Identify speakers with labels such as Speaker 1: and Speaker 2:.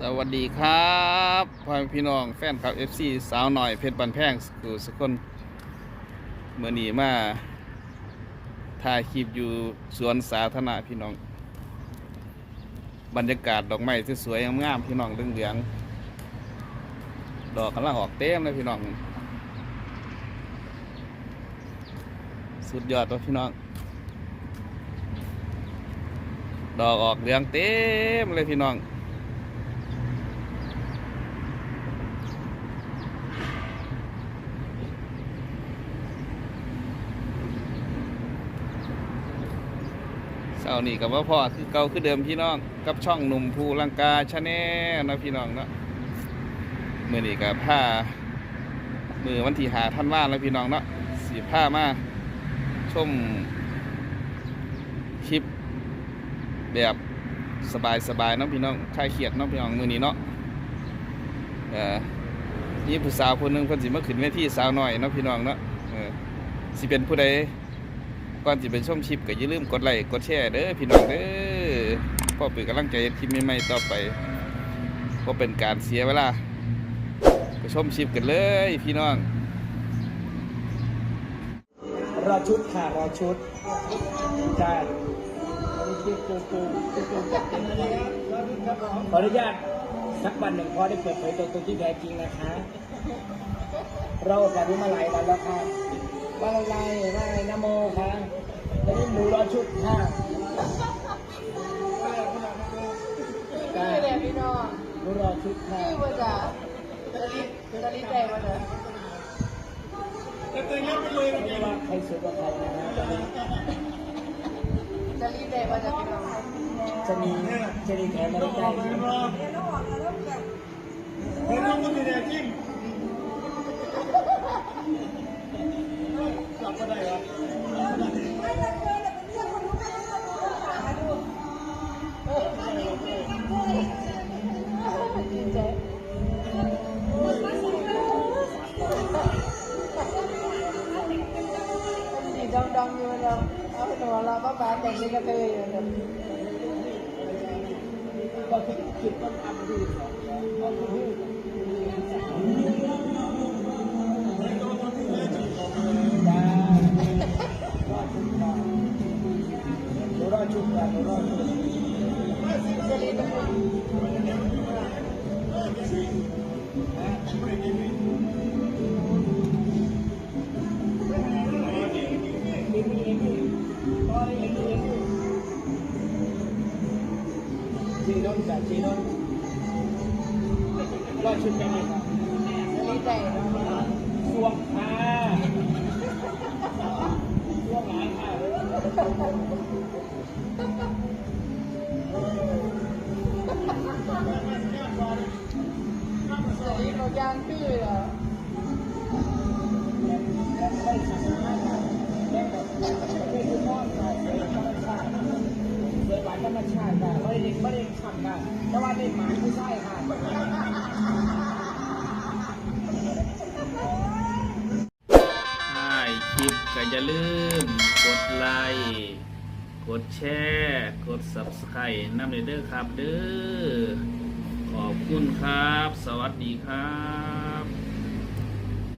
Speaker 1: สวัสดีครับพ่อพี่น้องแฟนคลับ FC สาวหน่อยเพชรบันแพงสกูสกลเมื่อนี้มาถ่ายคลิปอยู่สวนสาธารณะพี่น้อง บรรยากาศดอกไม้สวยๆงามๆพี่น้องเหลืองๆดอกกำลังออกเต็มเลยพี่น้อง สุดยอดเลยพี่น้อง ดอกออกเหลืองเต็มเลยพี่น้อง เสาร์นี้กับว่าพ่อคือเก่าคือเดิมพี่น้องกับช่องหนุ่มภูลังกาชาแนลนะพี่น้องเนาะมือนี้กับผ้ามือวันที่หาท่านว่านแล้วพี่น้องเนาะสีผ้ามาชมคลิปแบบสบายสบายๆเนาะพี่น้องคลายเครียดเนาะพี่น้องมือนี้เนาะเออนี่ผู้สาวคนหนึ่งคนสิมาขึ้นเวทีสาวหน่อยเนาะพี่น้องเนาะเออสิเป็นผู้ใด ก่อนจะไปชมคลิปก็อย่าลืมกดไลค์กดแชร์เด้อพี่น้องเด้อพ่อเป็นกำลังใจทีมใหม่ๆต่อไปก็เป็นการเสียเวลาไปชมคลิปกันเลยพี่น้อง
Speaker 2: รอชุดค่ะรอชุดใช่ขออนุญาตสักวันหนึ่งพอได้เปิดเผยตัวตนที่แท้จริงนะคะ เราแบบนี้มาหลายวันแล้วค่ะ ว่าอะไรว่าอะไรนะโมค่ะตอนนี้หนูรอชุดค่ะ
Speaker 3: คือเลยพี่น้อง
Speaker 2: หนูรอชุดค่ะ
Speaker 3: คือว่าจะจะรีบจะรีบใจมาเลย
Speaker 2: ไม่ว่าใครสวยกว่าใครนะฮะตอนนี้
Speaker 3: จะรีบใจมาจะพี่น้อง
Speaker 2: จะมีจะมีแถมอะไรได้
Speaker 3: ดี สีดำดำอยู่แล้วเอาหนูเราก็บ้าแต่งนี่ก็เตยอยู่เลย
Speaker 2: ก็คือจุ จีนนจ้ะจีนนรอชุดกันเลยครับ
Speaker 3: จะรีบใจ
Speaker 2: สว ไม่ได้ขับค่ะแต่ว่าได้หมายไม่ใช่ค่ะ
Speaker 1: ถ่ายคลิปก็อย่าลืม กดไลค์กดแชร์กด Subscribe น้ำเด้อครับเด้อขอบคุณครับ สวัสดีครับ